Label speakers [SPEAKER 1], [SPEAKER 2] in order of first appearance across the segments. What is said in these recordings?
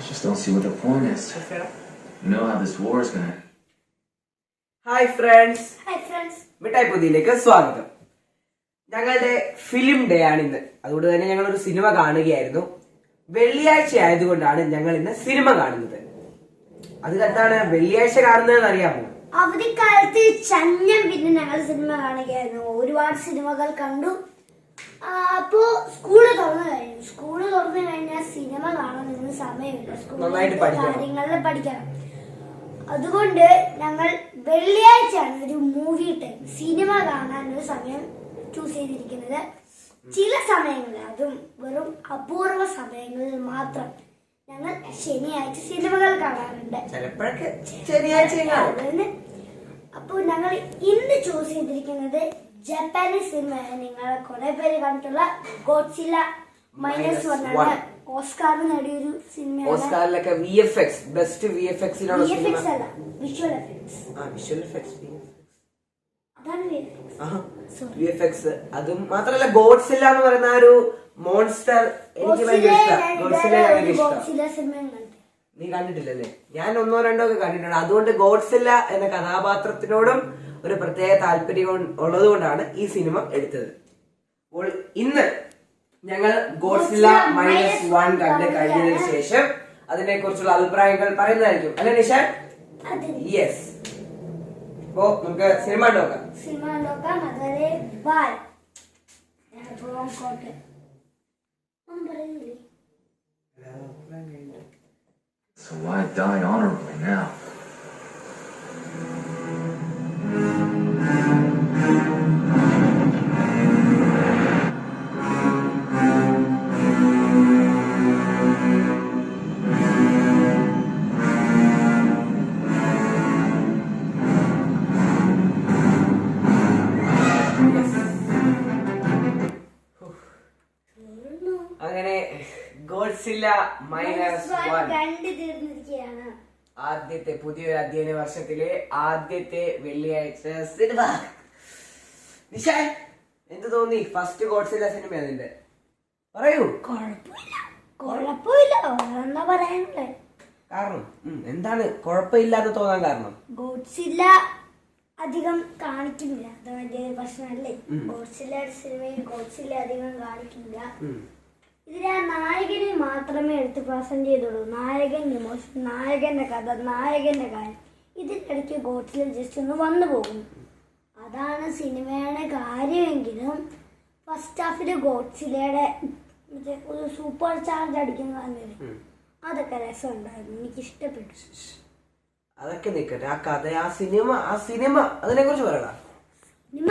[SPEAKER 1] I just don't see what the point is. You know how this war is gonna.
[SPEAKER 2] Hi friends
[SPEAKER 3] hi friends
[SPEAKER 2] മിഠായി പുതിയിലേക്ക് സ്വാഗതം. ഞങ്ങളുടെ film day ആണ് ഇന്ന്. അതുകൊണ്ട് തന്നെ ഞങ്ങൾ ഒരു സിനിമ കാണുകയായിരുന്നു. വെള്ളിയാഴ്ച ആയതുകൊണ്ടാണ് ഞങ്ങൾ ഇന്ന് സിനിമ കാണുന്നത്. അത് എന്താണ് വെള്ളിയാഴ്ച കാണുന്നതെന്ന് അറിയാമോ?
[SPEAKER 3] അവധിക്കാലത്ത് ചന്നം പിന്നെ ഞങ്ങൾ സിനിമ കാണുകയായിരുന്നു. ഒരുപാട് സിനിമകൾ കണ്ടു. അപ്പോ സ്കൂൾ തുറന്നു കഴിഞ്ഞു. സ്കൂൾ തുറന്നു കഴിഞ്ഞാൽ സിനിമ കാണാൻ നിന്ന് സമയമില്ല.
[SPEAKER 2] നന്നായിട്ട് പഠിക്കണം.
[SPEAKER 3] കാര്യങ്ങളിൽ പഠിക്കണം. അതുകൊണ്ട് ഞങ്ങൾ വെള്ളിയാഴ്ചയാണ് ഒരു മൂവി ടൈം സിനിമ കാണാൻ ഒരു സമയം ചൂസ് ചെയ്തിരിക്കുന്നത്. ചില സമയങ്ങളിൽ അതും വെറും അപൂർവ സമയങ്ങളിൽ മാത്രം ഞങ്ങൾ ശനിയാഴ്ച സിനിമകൾ കാണാറുണ്ട്.
[SPEAKER 2] ചിലപ്പോഴൊക്കെ ശനിയാഴ്ച
[SPEAKER 3] അപ്പോൾ ഞങ്ങൾ ഇന്ന് ചൂസ് ചെയ്തിരിക്കുന്നത് ജപ്പാനീസ് സിനിമ നിങ്ങൾ കുറെ പേര് കണ്ടിട്ടുള്ള ഗോഡ്സില്ല മൈനസ് വൺ ആണ്. ഓസ്കാർ നേടിയൊരു സിനിമ
[SPEAKER 2] ഓസ്കാറിലൊക്കെ V F X best V F X
[SPEAKER 3] V അല്ല വിഷ്വൽ എഫക്ട്സ്
[SPEAKER 2] ആ visual effects
[SPEAKER 3] V F
[SPEAKER 2] X അതും മാത്രല്ല ഗോഡ്സില്ല എന്ന് പറയുന്ന ആ ഒരു മോൺസ്റ്റർ എനിക്ക് ഭയങ്കര ഇഷ്ടമാണ് ഗോഡ്സില്ല ഭയങ്കര ഇഷ്ടമാണ് നീ കണ്ടിട്ടില്ലല്ലേ? ഞാൻ ഒന്നോ രണ്ടോ ഒക്കെ കണ്ടിട്ടുണ്ട്. അതുകൊണ്ട് ഗോഡ്സില്ല എന്ന കഥാപാത്രത്തിനോടും ഒരു പ്രത്യേക താല്പര്യം ഉള്ളതുകൊണ്ടാണ് ഈ സിനിമ എടുത്തത്. അപ്പോൾ ഇന്ന് ഞങ്ങൾ ഗോഡ്സില്ല മൈനസ് വൺ കണ്ട് കഴിഞ്ഞതിന് ശേഷം അതിനെ കുറിച്ചുള്ള അഭിപ്രായങ്ങൾ പറയുന്നതായിരിക്കും. അല്ലെ നിഷാൻ യെസ് അപ്പോ നമുക്ക് സിനിമ നോക്കാം
[SPEAKER 3] സിനിമ നോക്കാം അതുവരെ bye
[SPEAKER 1] So why die honorably now?
[SPEAKER 2] Godzilla minus one
[SPEAKER 3] കണ്ടു തീർന്നിരിക്കുകയാണ്.
[SPEAKER 2] ആദ്യത്തെ പുതിയൊരു അധ്യയന വർഷത്തിലെ ആദ്യത്തെ വെള്ളിയാഴ്ച സിനിമ. നിഷാൻ എന്ത് തോന്നി? ഫസ്റ്റ് ഗോഡ്സില്ല സിനിമ അതിന്റെ പറയൂ.
[SPEAKER 3] കുഴപ്പമില്ല കുഴപ്പമില്ല എന്താ പറയാനുള്ളത്
[SPEAKER 2] കാരണം എന്താണ്? കുഴപ്പമില്ലാതെ തോന്നാൻ കാരണം.
[SPEAKER 3] ഗോഡ്സില്ല അധികം കാണിക്കുന്നില്ല. അത് വലിയ പ്രശ്നമല്ലേ? ഗോഡ്സില്ല സിനിമയിൽ ഗോഡ്സില്ല അധികം കാണിക്കില്ല. ഇതിലെ നായകനെ മാത്രമേ എടുത്ത് പ്രസന്റ് ചെയ്തുള്ളൂ. നായകൻ ഇമോഷൻ നായകന്റെ കഥ നായകന്റെ കാര്യം. ഇതിനിടയ്ക്ക് ഗോഡ്സില്ല ജസ്റ്റ് ഒന്ന് വന്നു പോകും അതാണ് സിനിമയുടെ കാര്യമെങ്കിലും ഫസ്റ്റ് ഹാഫിൽ ഗോഡ്സിലയുടെ മറ്റേ ഒരു സൂപ്പർ ചാർജ് അടിക്കുന്ന പറഞ്ഞില്ലേ അതൊക്കെ രസമുണ്ടായിരുന്നു. എനിക്ക് ഇഷ്ടപ്പെട്ടു
[SPEAKER 2] അതൊക്കെ നിൽക്കട്ടെ ആ കഥ ആ സിനിമ ആ സിനിമ അതിനെ കുറിച്ച് പറയടാ.
[SPEAKER 3] സിനിമ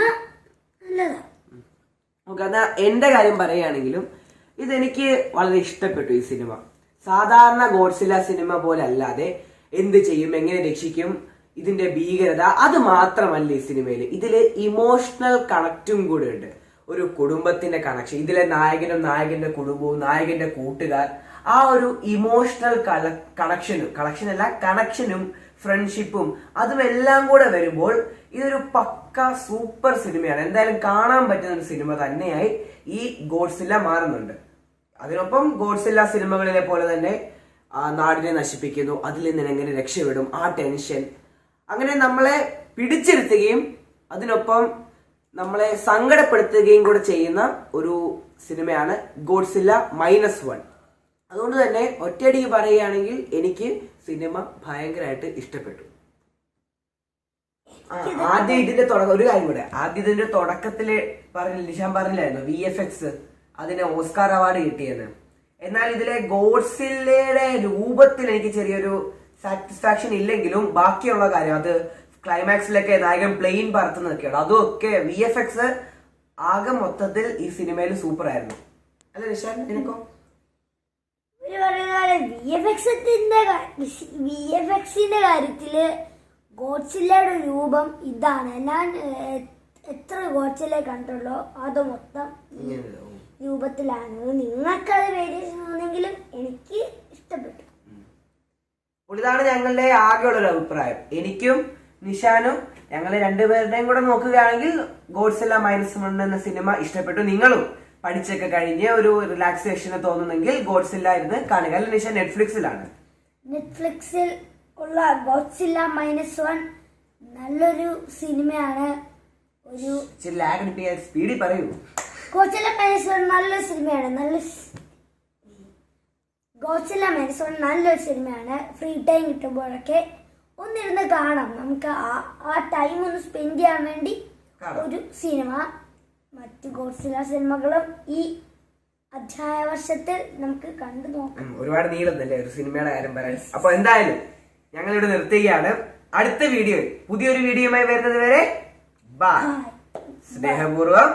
[SPEAKER 3] നല്ലതാ.
[SPEAKER 2] നമുക്ക് അത് എന്റെ കാര്യം പറയുകയാണെങ്കിലും ഇതെനിക്ക് വളരെ ഇഷ്ടപ്പെട്ടു ഈ സിനിമ. സാധാരണ ഗോഡ്സില സിനിമ പോലെ അല്ലാതെ എന്ത് ചെയ്യും എങ്ങനെ രക്ഷിക്കും ഇതിന്റെ ഭീകരത അത് മാത്രമല്ല ഈ സിനിമയിൽ ഇതിൽ ഇമോഷണൽ കണക്റ്റും കൂടെ ഉണ്ട്. ഒരു കുടുംബത്തിന്റെ കണക്ഷൻ ഇതിലെ നായകനും നായകന്റെ കുടുംബവും നായകന്റെ കൂട്ടുകാർ ആ ഒരു ഇമോഷണൽ കണക്ഷനും കണക്ഷൻ അല്ല കണക്ഷനും ഫ്രണ്ട്ഷിപ്പും അതും എല്ലാം കൂടെ വരുമ്പോൾ ഇതൊരു പക്ക സൂപ്പർ സിനിമയാണ്. എന്തായാലും കാണാൻ പറ്റുന്ന ഒരു സിനിമ തന്നെയായി ഈ ഗോഡ്സില മാറുന്നുണ്ട്. അതിനൊപ്പം ഗോഡ്സില്ല സിനിമകളിലെ പോലെ തന്നെ നാടിനെ നശിപ്പിക്കുന്നു. അതിൽ നിന്ന് എങ്ങനെ രക്ഷപ്പെടും? ആ ടെൻഷൻ. അങ്ങനെ നമ്മളെ പിടിച്ചിരുത്തുകയും അതിനൊപ്പം നമ്മളെ സങ്കടപ്പെടുത്തുകയും കൂടെ ചെയ്യുന്ന ഒരു സിനിമയാണ് ഗോഡ്സില്ല മൈനസ് വൺ. അതുകൊണ്ട് തന്നെ ഒറ്റയടിക്ക് പറയുകയാണെങ്കിൽ എനിക്ക് സിനിമ ഭയങ്കരമായിട്ട് ഇഷ്ടപ്പെട്ടു. ആദ്യം ഇതിന്റെ തുടക്കം ഒരു കാര്യം കൂടെ. ആദ്യം ഇതിന്റെ തുടക്കത്തിൽ പറഞ്ഞ നിഷാൻ പറഞ്ഞില്ലായിരുന്നു? വി എഫ് എക്സ് അതിന് ഓസ്കാർ അവാർഡ് കിട്ടിയെന്ന് എന്നാൽ ഇതിലെ ഗോഡ്സില്ലയുടെ രൂപത്തിൽ എനിക്ക് ചെറിയൊരു സാറ്റിസ്ഫാക്ഷൻ ഇല്ലെങ്കിലും ബാക്കിയുള്ള കാര്യം അത് ക്ലൈമാക്സിലൊക്കെ നായകൻ പ്ലെയിൻ പറത്തുന്നതൊക്കെയാണ് അതുമൊക്കെ വി എഫ് എക്സ് ആകെ മൊത്തത്തിൽ ഈ സിനിമയിൽ സൂപ്പർ ആയിരുന്നു. അല്ല നിഷാൻ നിനക്കോ?
[SPEAKER 3] ഇവർ പറയുന്ന വി എഫ് എക്സിന്റെ വി കാര്യത്തിൽ ഗോഡ്സില്ലയുടെ രൂപം ഇതാണ്. ഞാൻ എത്ര ഗോഡ്സില്ല കണ്ടുള്ളൂ അത് മൊത്തം. രൂപത്തിലാണ്. നിങ്ങൾക്കത് വേരിയേഷൻ ആണെങ്കിലും എനിക്ക് ഇഷ്ടപ്പെട്ടു.
[SPEAKER 2] ഇതാണ് ഞങ്ങളുടെ ആകെയുള്ള ഒരു അഭിപ്രായം. എനിക്കും നിഷാനും ഞങ്ങൾ രണ്ടുപേരുടെയും കൂടെ നോക്കുകയാണെങ്കിൽ ഗോഡ്സ് ഗോഡ്സില്ല മൈനസ് വൺ എന്ന സിനിമ ഇഷ്ടപ്പെട്ടു. നിങ്ങളും പഠിച്ചൊക്കെ കഴിഞ്ഞ് ഒരു റിലാക്സേഷന് തോന്നുന്നെങ്കിൽ ഗോഡ്സില്ല ഇരുന്ന് കാണുക. അല്ല നിഷ നെറ്റ്ഫ്ലിക്സിലാണ്.
[SPEAKER 3] നെറ്റ്ഫ്ലിക്സിൽ ഉള്ള ഗോഡ്സില്ല മൈനസ് വൺ നല്ലൊരു സിനിമയാണ് ഒരു
[SPEAKER 2] ലാഗ് സ്പീഡിൽ പറയൂ.
[SPEAKER 3] ഗോഡ്സില്ല മൈനസ് വൺ നല്ലൊരു സിനിമയാണ്. നല്ല ഗോഡ്സില്ല മൈനസ് വൺ നല്ലൊരു സിനിമയാണ്. ഫ്രീ ടൈം കിട്ടുമ്പോഴൊക്കെ ഒന്നിരുന്ന് കാണാം. നമുക്ക് ആ ആ ടൈം ഒന്ന് സ്പെൻഡ് ചെയ്യാൻ വേണ്ടി. ഒരു സിനിമ. മറ്റ് ഗോഡ്സില സിനിമകളും ഈ അധ്യായ വർഷത്തിൽ നമുക്ക് കണ്ടു നോക്കാം.
[SPEAKER 2] ഒരുപാട് നീളുന്നല്ലേ? ഒരു സിനിമയുടെ കാര്യം പറയാൻ. അപ്പൊ എന്തായാലും ഞങ്ങൾ ഇവിടെ നിർത്തുകയാണ്. അടുത്ത വീഡിയോ പുതിയൊരു വീഡിയോയുമായി വരുന്നത് വരെ ബാ സ്നേഹപൂർവം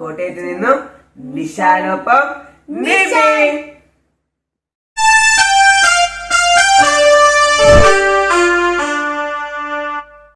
[SPEAKER 2] കോട്ടയത്ത് നിന്നും നിശാലൊപ്പം നിവിൻ.